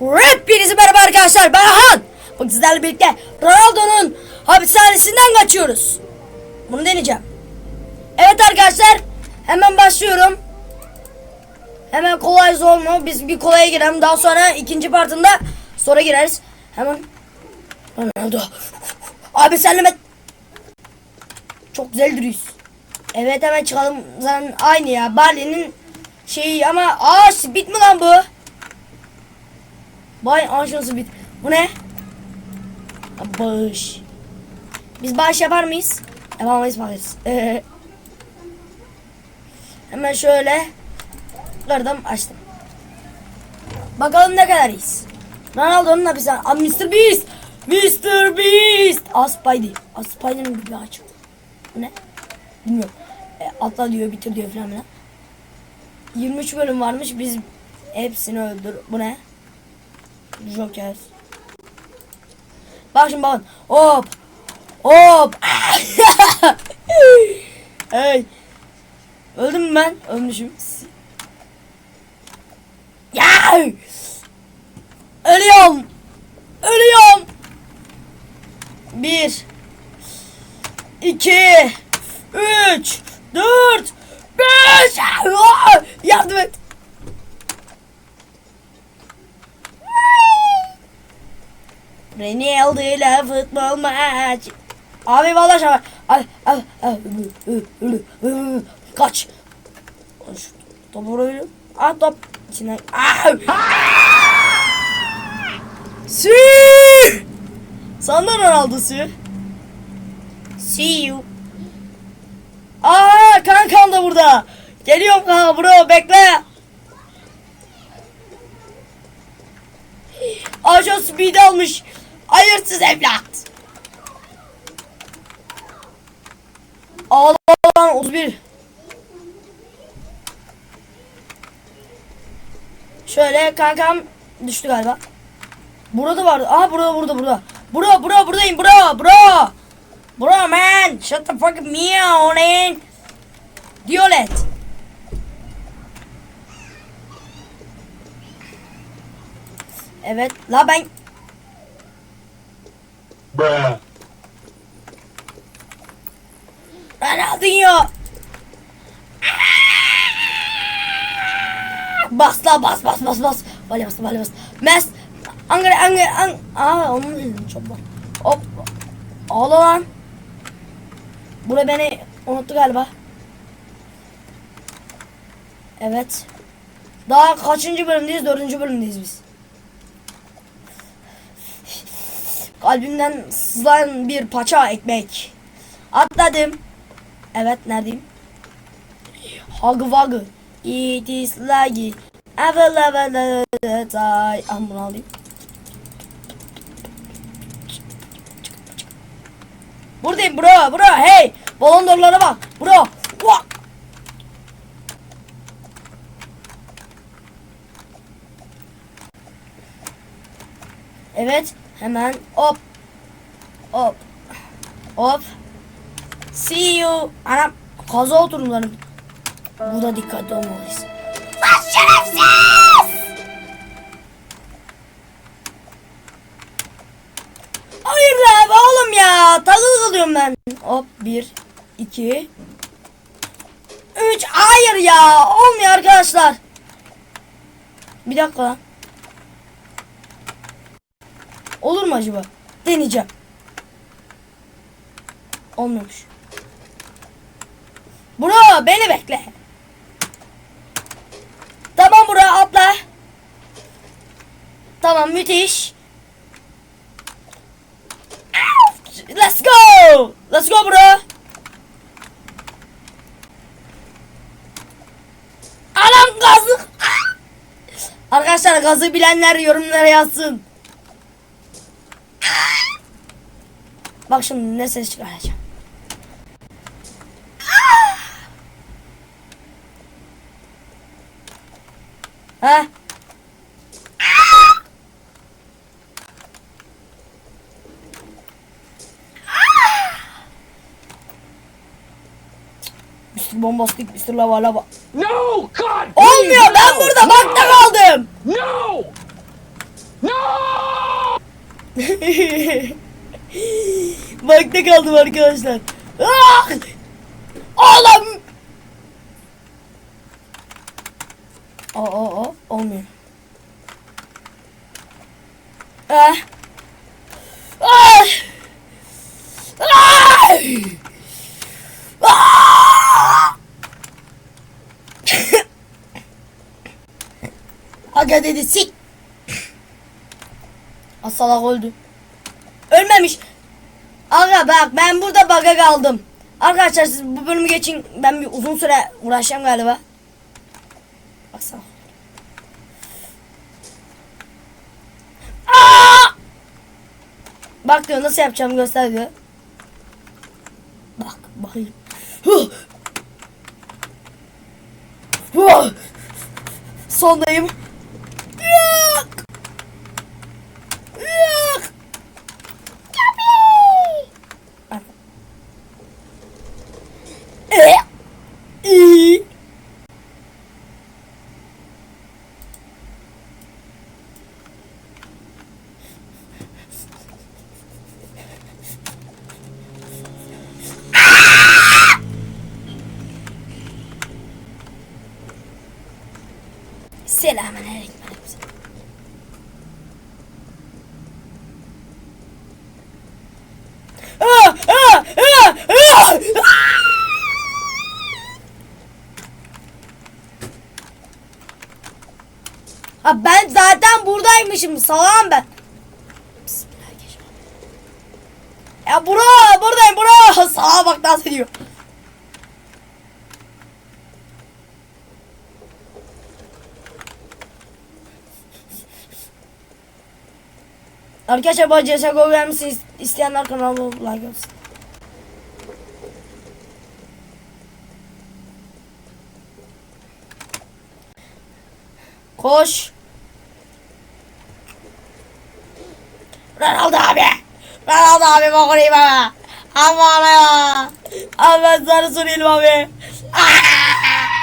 Hepinize merhaba arkadaşlar ben Han. Bugün sizlerle birlikte Ronaldo'nun hapishanesinden kaçıyoruz. Bunu deneyeceğim. Evet arkadaşlar hemen başlıyorum. Hemen kolay zor mu? Biz bir kolaya girelim. Daha sonra ikinci partında sonra gireriz. Hemen Ronaldo. Abi senle. Çok güzel duruyoruz. Evet hemen çıkalım. Zaten aynı ya. Barley'nin şeyi ama aa bit mi lan bu? Vay anşası bit. Bu ne? Bağış. Biz bağış yapar mıyız? Yapamayız. Ee, hemen şöyle kırdım açtım. Bakalım ne kadar iyiyiz. Ronaldo'nun hapishane. Aa Mr. Beast. Mr. Beast. Aa Spidey. Aa Spidey'nin bir açık. Ne? Bilmiyorum. E, atla diyor bitir diyor falan filan. 23 bölüm varmış. Biz hepsini öldür. Bu ne? Joker. Bak şimdi bakın. Hop. Hop. hey. Öldüm mü ben? Ölmüşüm. Ya! Ölüyorum. Ölüyorum. Bir. iki, Üç. Dört. Beş. Yardım et. Ronaldo ile futbol maç. Abi vallahi şaka. Kaç. Şu Topu vuruyorum. Ah top. İçine. Ah. Sü. Sandın Ronaldo sü. See you. Aa kankam da burada. Geliyorum kanka bro bekle. Ajo speed almış. Hayırsız evlat. Ağla lan 31. Şöyle kankam düştü galiba. Burada vardı. Aha burada burada burada. Bro bro buradayım bro bro. Bro man shut the fuck me on man. Diolet. Evet la ben Bruh. Ronaldinho. Bas la bas bas bas bas. Vale bas vale bas. Mes. Angre angre ang. Aa onun çok var. Hop. Ağla lan. Bura beni unuttu galiba. Evet. Daha kaçıncı bölümdeyiz? Dördüncü bölümdeyiz biz. Kalbimden sızlayan bir paça ekmek. Atladım. Evet neredeyim? Huggy wuggy. It is laggy. Ever level die. Ah bunu alayım. Buradayım bro bro hey. Balon dolara bak. Bro. Wah. Evet hemen hop. Hop. Hop. See you. Anam kaza oturumlarım. Burada dikkatli olmalıyız. Lan şerefsiz! Hayır be oğlum ya. Takıl kalıyorum ben. Hop bir, iki, üç. Hayır ya. Olmuyor arkadaşlar. Bir dakika lan. Olur mu acaba? Deneyeceğim. Olmuyormuş. Bro beni bekle. Tamam bro atla. Tamam müthiş. Let's go. Let's go bro. Anam gazı. Arkadaşlar gazı bilenler yorumlara yazsın. Bak şimdi ne ses çıkaracağım. Ha? Mr. Bombastic, Mr. Lava Lava. No! God! Olmuyor ben no! burada bakta kaldım. No! Bakta kaldım arkadaşlar. Ah! Oğlum! Aa, aa, aa, olmuyor. Ah! Ah! Ah! Ah! Aga dedi sik. Asalak öldü. Ölmemiş. Aga bak ben burada baga kaldım. Arkadaşlar siz bu bölümü geçin. Ben bir uzun süre uğraşacağım galiba. Baksana. Aa! Bak diyor nasıl yapacağım göster diyor. Bak bakayım. Sondayım. Yok. Yok. Tabii. Ee, iyi. Selamünaleyküm. aleykümselam. Ah, ah, ah, ah, ah! Ha ben buradaymışım salam ben. Ya bura buradayım bura. Sağa bak dans ediyor. Arkadaşlar bu CSGO gelmesini isteyenler kanalıma like yapsın. Koş. Ronaldo abi. Ronaldo abi bak orayı bana. Aman ya. Abi ben sana sorayım abi.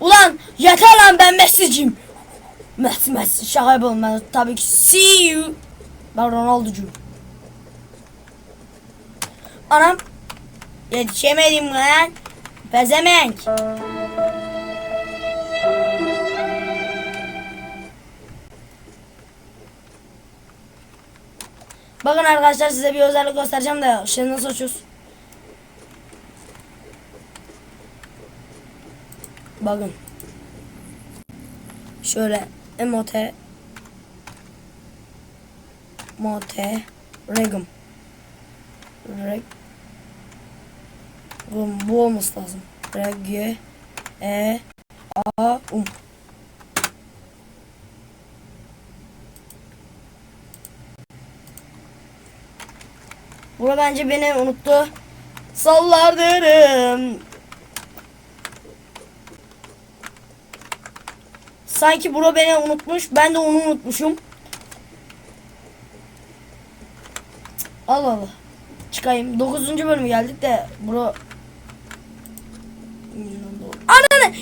Ulan yeter lan ben Messi'ciyim. Messi Messi şaka yapalım ben tabii ki see you. Ben Ronaldo'cuyum. Anam. Yetişemedim lan. Pezemenk. Bakın arkadaşlar size bir özellik göstereceğim de şimdi nasıl açıyoruz? Bakın. Şöyle emote mote regum reg Oğlum bu olması lazım. Reg e a um. Bura bence beni unuttu. Sallar derim. Sanki bura beni unutmuş. Ben de onu unutmuşum. Allah Allah. Çıkayım. 9. bölümü geldik de bura Ananı.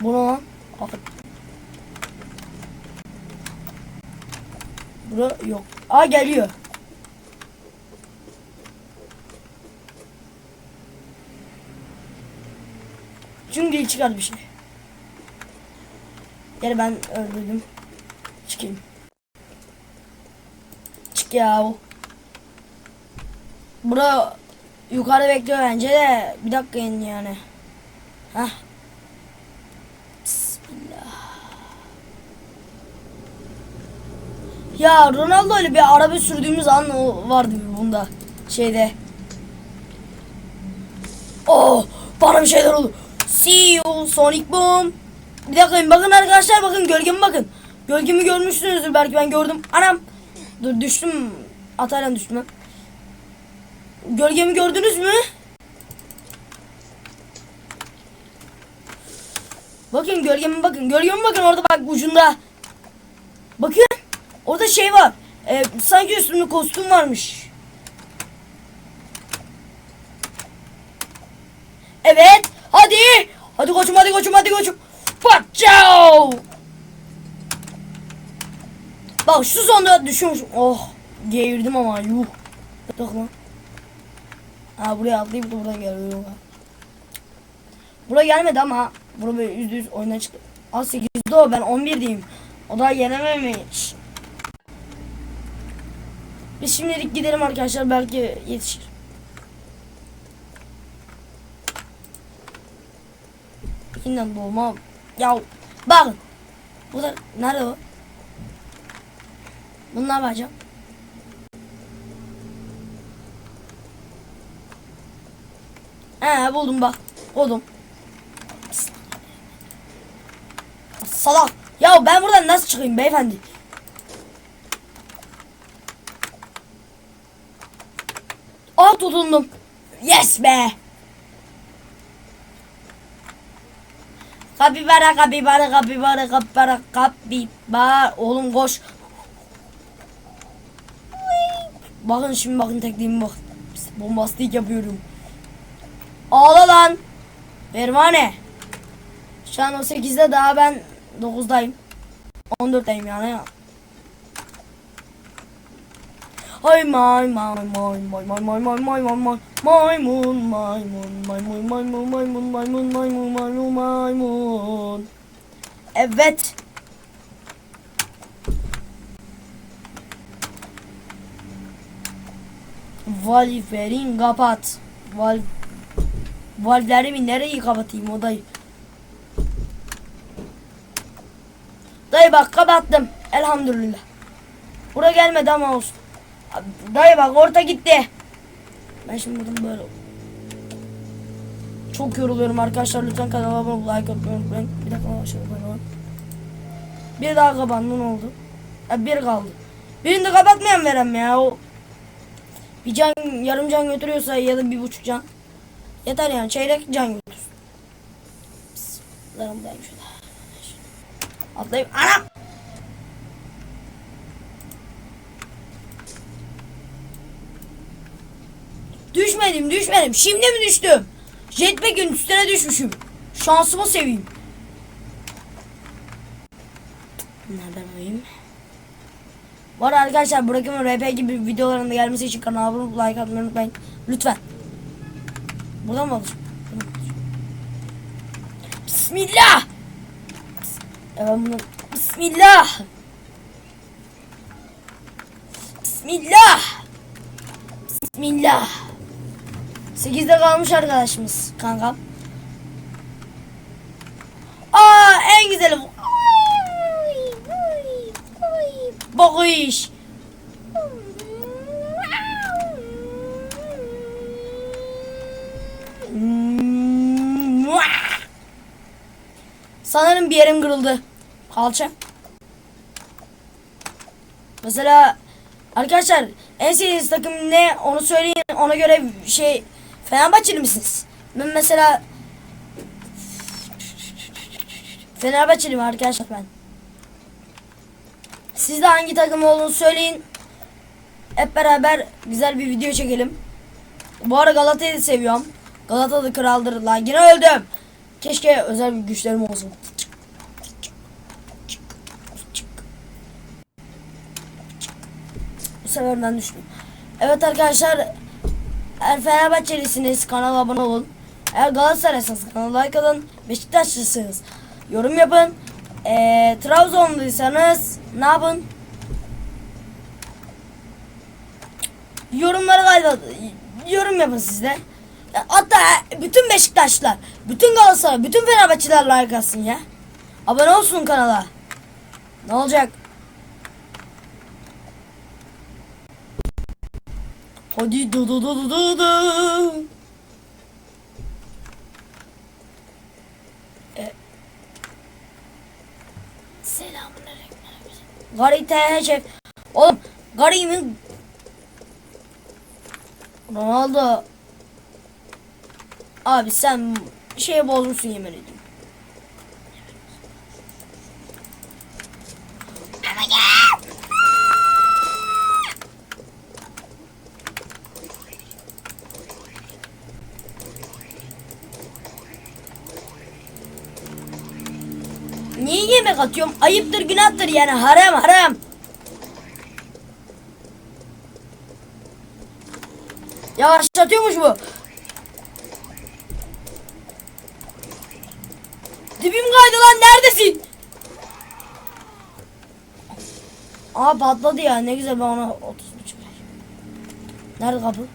Bu ne lan? Ah. Bura yok. Aa geliyor. Çünkü değil çıkar bir şey. Gel ben öldürdüm. Çıkayım. Çık ya. Bura yukarı bekliyor bence de. Bir dakika in yani. Hah. Bismillah. Ya Ronaldo ile bir araba sürdüğümüz an vardı bunda. Şeyde. Oh bana bir şeyler oldu. See you Sonic Boom. Bir dakika bakın arkadaşlar bakın gölgeme bakın. Gölgemi görmüşsünüzdür belki ben gördüm. Anam. Dur düştüm. Atayla düştüm ben. Gölgemi gördünüz mü? Bakın gölgeme bakın. Gölgeme bakın orada bak ucunda. Bakın. Orada şey var. Ee, sanki üstümde kostüm varmış. Evet. Hadi. Hadi koçum hadi koçum hadi koçum. Paçao. Bak şu sonda düşüyormuş. Oh. Geğirdim ama yuh. Yok lan. Ha buraya atlayıp da buradan geliyor. Buraya gelmedi ama Bura böyle yüzde yüz oyuna çıktı. Az 8'de o ben 11 diyeyim. O daha yenememiş. Biz şimdilik gidelim arkadaşlar belki yetişir. Yeniden doğma. Ya bakın. Bu da nerede o? Bunu ne yapacağım? He buldum bak. Buldum. Salak. Ya ben buradan nasıl çıkayım beyefendi? Ah tutundum. Yes be. Kapibara kapibara kapibara kapibara kapibara. Oğlum koş. Bakın şimdi bakın tekniğime bak. Bombastik yapıyorum. Ağla lan. Pervane. Şu an o 8'de daha ben 9'dayım. 14'teyim yani ya. Ay may may may may may may may may may may maymun maymun maymun maymun maymun maymun maymun maymun maymun Evet. Valverin kapat. Val Valvlerimi nereyi kapatayım odayı? Dayı bak kapattım. Elhamdülillah. Buraya gelmedi ama olsun. Dayı bak orta gitti. Ben şimdi buradan böyle çok yoruluyorum arkadaşlar. Lütfen kanala abone olup like atmayı unutmayın. Bir dakika aşağı yukarı. Bir daha kapandı ne oldu? Ha, bir kaldı. Birini de kapatmayan verem ya. O bir can yarım can götürüyorsa ya da bir buçuk can. Yeter yani çeyrek can. Bismillahirrahmanirrahim. şöyle. Atlayıp anam. Düşmedim. Şimdi mi düştüm? Jetpack'in üstüne düşmüşüm. Şansımı seveyim. Nereden alayım? Var arkadaşlar bırakın RP gibi videoların da gelmesi için kanala abone olup like atmayı unutmayın. Lütfen. Buradan mı alacağım? Bismillah. Evet bunu Bismillah. Bismillah. Bismillah. 8'de kalmış arkadaşımız kankam. Aa en güzeli bu. Bakış. Sanırım bir yerim kırıldı. Kalça. Mesela arkadaşlar en sevdiğiniz takım ne onu söyleyin ona göre şey Fenerbahçeli misiniz? Ben mesela Fenerbahçeliyim arkadaşlar ben. Siz de hangi takım olduğunu söyleyin. Hep beraber güzel bir video çekelim. Bu ara Galata'yı seviyorum. Galata da kraldır lan. Yine öldüm. Keşke özel bir güçlerim olsun. Bu sefer ben düştüm. Evet arkadaşlar eğer Fenerbahçelisiniz kanala abone olun. Eğer Galatasaraylısınız kanala like alın. Beşiktaşlısınız yorum yapın. Eee Trabzonluysanız ne yapın? Yorumlara kaydı yorum yapın siz de. Ya Hatta bütün Beşiktaşlılar, bütün Galatasaray, bütün Fenerbahçeliler like atsın ya. Abone olsun kanala. Ne olacak? Hadi dı dı dı dı dı dı. E. Selamünaleyküm. Oğlum Gari'min Ronaldo Abi sen şey bozmuşsun yemin ediyorum. Like atıyorum. Ayıptır günahtır yani haram haram. Yavaşlatıyormuş bu. Dibim kaydı lan neredesin? Aa patladı ya ne güzel ben ona 30 buçuk Nerede kapı?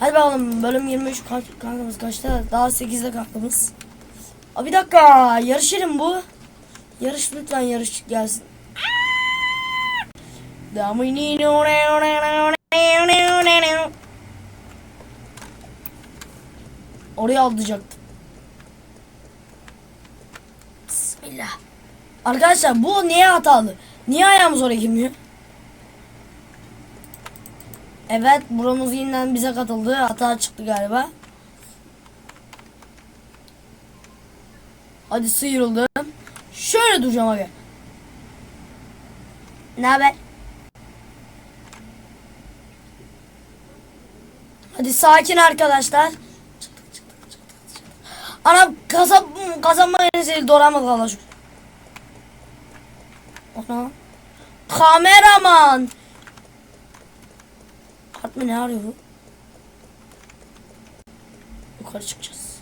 Hadi bakalım bölüm 23 kank- kankamız kaçta? Daha 8'de kankamız. Aa, bir dakika yarışırım bu. Yarış lütfen yarış gelsin. Oraya aldayacaktım. Bismillah. Arkadaşlar bu niye hatalı? Niye ayağımız oraya girmiyor? Evet buramız yeniden bize katıldı. Hata çıktı galiba. Hadi sıyrıldım. Şöyle duracağım abi. Ne haber? Hadi sakin arkadaşlar. Ana kasap kazanma yenisi doğramadı şükür. Ana. Kameraman. Kart mı ne arıyor bu? Yukarı çıkacağız.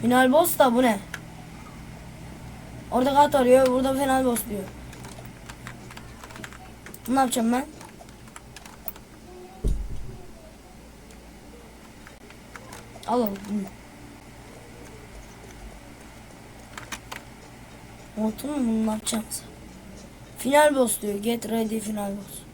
Final boss da bu ne? Orada kart arıyor, burada final boss diyor. Ne yapacağım ben? Al al bunu. Unuttun mu bunu ne yapacağımızı? Final boss diyor. Get ready final boss.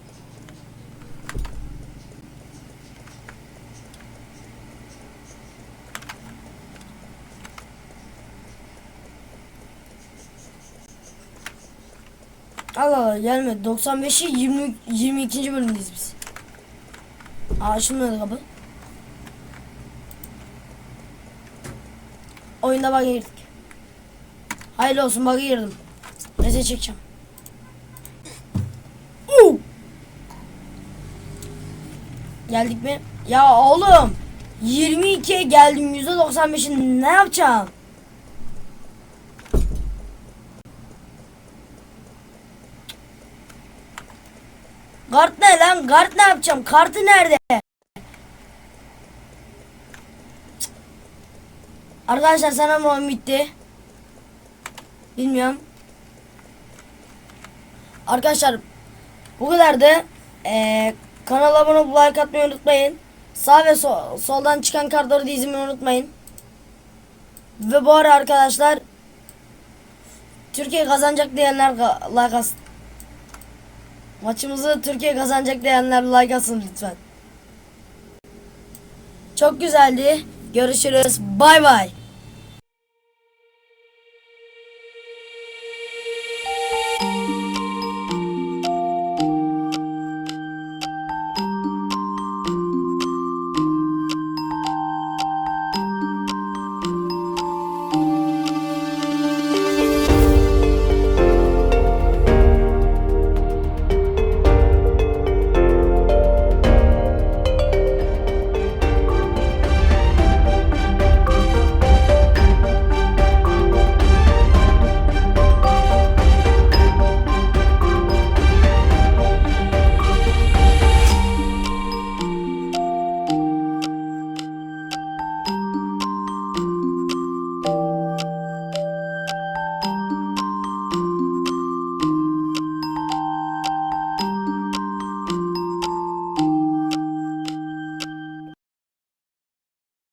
Allah gelmedi. 95'i 20 22. bölümdeyiz biz. Aa açılmıyor kapı. Oyunda bug'a girdik. Hayırlı olsun bug'a girdim. Neyse çekeceğim. Uu! Geldik mi? Ya oğlum 22'ye geldim %95'in ne yapacağım? Kart ne lan? Kart ne yapacağım? Kartı nerede? Arkadaşlar sana oyun bitti. Bilmiyorum. Arkadaşlar bu kadardı. Ee, kanala abone olup like atmayı unutmayın. Sağ ve sol, soldan çıkan kartları da izlemeyi unutmayın. Ve bu ara arkadaşlar Türkiye kazanacak diyenler like atsın. Maçımızı Türkiye kazanacak diyenler like atsın lütfen. Çok güzeldi. Görüşürüz. Bay bay.